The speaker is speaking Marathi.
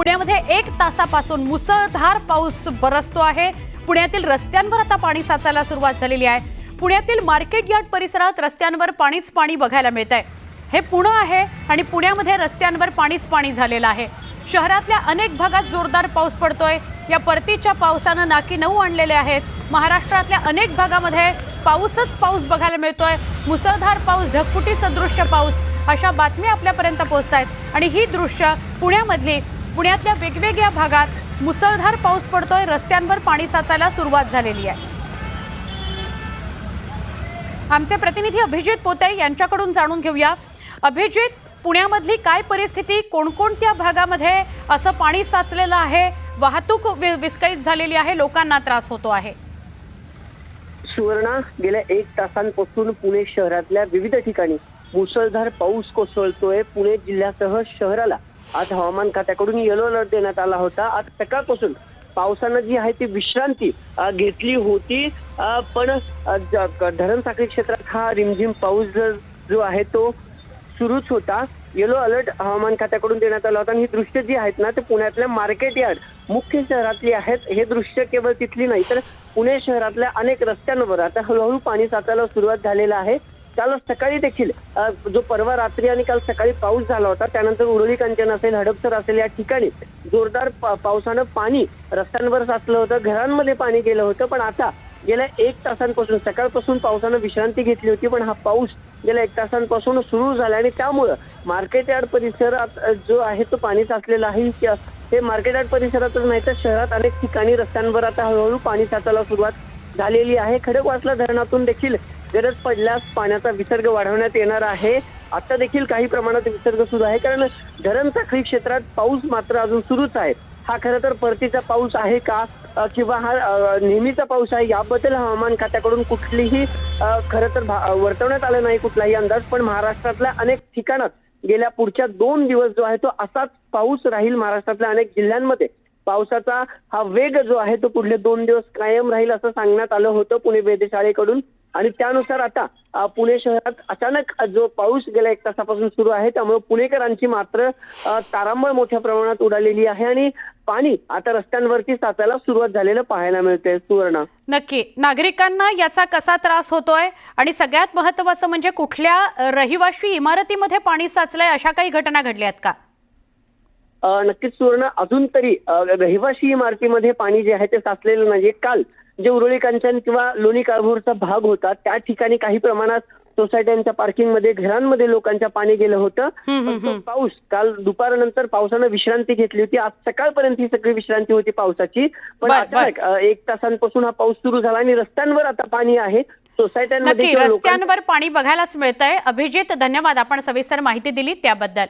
पुण्यामध्ये एक तासापासून मुसळधार पाऊस बरसतो आहे. पुण्यातील रस्त्यांवर आता पाणी साचायला सुरुवात झालेली आहे. पुण्यातील मार्केट यार्ड परिसरात रस्त्यांवर पाणीच पाणी बघायला मिळत आहे हे पुणे आहे आणि पुण्यामध्ये रस्त्यांवर पाणीच पाणी झालेलं आहे. शहरातल्या अनेक भागात जोरदार पाऊस पडतोय. या परतीच्या पावसानं नाकी नऊ आणलेले आहेत. महाराष्ट्रातल्या अनेक भागामध्ये पाऊसच पाऊस बघायला मिळतोय. मुसळधार पाऊस ढगफुटी सदृश्य पाऊस अशा बातम्या आपल्यापर्यंत पोहोचत आहेत आणि ही दृश्य पुण्यामधली पुण्यातल्या वेगवेगळ्या भागात मुसळधार पाऊस पडतोय रस्त्यांवर पाणी साचायला सुरुवात झालेली आहे. आमचे प्रतिनिधी अभिजित पोते यांच्याकडून जाणून घेऊया. अभिजित पुण्यामधली काय परिस्थिती कोणकोणत्या भागामध्ये असं पाणी साचलेलं आहे? वाहतूक वि- विस्कळीत झालेली आहे लोकांना त्रास होतो आहे. सुवर्णा गेल्या एक तासांपासून पुणे शहरातल्या विविध ठिकाणी मुसळधार पाऊस कोसळतोय. पुणे जिल्ह्यासह शहराला आज हवामान खात्याकडून येलो अलर्ट देण्यात आला होता. आज सकाळपासून पावसानं जी आहे ती विश्रांती घेतली होती. पण धरण साखळी क्षेत्रात हा रिमझिम पाऊस जो आहे तो सुरूच होता. येलो अलर्ट हवामान खात्याकडून देण्यात आला होता. आणि ही दृश्य जी आहेत ना ते पुण्यातल्या मार्केट यार्ड मुख्य शहरातली आहेत. हे दृश्य केवळ तिथली नाही तर पुणे शहरातल्या अनेक रस्त्यांवर आता हळूहळू पाणी साचायला सुरुवात झालेला आहे. काल सकाळी देखील जो परवा रात्री आणि काल सकाळी पाऊस झाला होता त्यानंतर उरळी कांचन असेल हडपसर असेल या ठिकाणी जोरदार पा- पावसानं पाणी रस्त्यांवर साचलं होतं घरांमध्ये पाणी गेलं होतं पण आता गेल्या एक तासांपासून सकाळपासून पावसानं विश्रांती घेतली होती पण हा पाऊस गेल्या एक तासांपासून सुरू झाला आणि त्यामुळं मार्केट यार्ड परिसरात जो आहे तो पाणी साचलेला आहे हे- हे मार्केट यार्ड परिसरातच नाही तर शहरात अनेक ठिकाणी रस्त्यांवर आता हळूहळू पाणी साचायला सुरुवात झालेली आहे. खडकवासला धरणातून देखील गरज पडल्यास पाण्याचा विसर्ग वाढवण्यात येणार आहे. आता देखील काही प्रमाणात विसर्ग सुरू आहे कारण धरण साखळी क्षेत्रात पाऊस मात्र अजून सुरूच आहे. हा खरं तर परतीचा पाऊस आहे का किंवा हा नेहमीचा पाऊस आहे याबद्दल हवामान खात्याकडून कुठलीही खरं तर भा- वर्तवण्यात आलं नाही कुठलाही अंदाज पण महाराष्ट्रातल्या अनेक ठिकाणात गेल्या पुढच्या दोन दिवस जो आहे तो असाच पाऊस राहील महाराष्ट्रातल्या अनेक जिल्ह्यांमध्ये. पावसाचा हा वेग जो आहे तो पुढले दोन दिवस कायम राहील असं सांगण्यात आलं होतं पुणे वेधशाळेकडून. आणि त्यानुसार आता पुणे शहरात अचानक जो पाऊस गेल्या एक तासापासून सुरू आहे त्यामुळे पुणेकरांची मात्र तारांबळ मोठ्या प्रमाणात उडालेली आहे आणि पाणी आता रस्त्यांवरती साचायला सुरुवात झालेलं पाहायला मिळते सुवर्ण. नक्की. नागरिकांना याचा कसा त्रास होतोय? आणि सगळ्यात महत्वाचं म्हणजे कुठल्या रहिवाशी इमारतीमध्ये पाणी साचलंय अशा काही घटना घडल्या आहेत का? नक्कीच सुवर्ण. अजून तरी रहिवाशी इमारतीमध्ये पाणी जे आहे ते साचलेलं नाही काल जे उरुळी कांचन किंवा लोणी काळभोरचा भाग होता त्या ठिकाणी काही प्रमाणात सोसायट्यांच्या पार्किंगमध्ये घरांमध्ये लोकांच्या पाणी गेलं होतं. पाऊस काल दुपारनंतर पावसानं विश्रांती घेतली होती. आज सकाळपर्यंत ही सगळी विश्रांती होती पावसाची. पण. अचानक एक तासांपासून हा पाऊस सुरू झाला आणि रस्त्यांवर आता पाणी आहे. सोसायट्यांमध्ये रस्त्यांवर पाणी बघायलाच मिळतंय. अभिजित धन्यवाद. आपण सविस्तर माहिती दिली त्याबद्दल.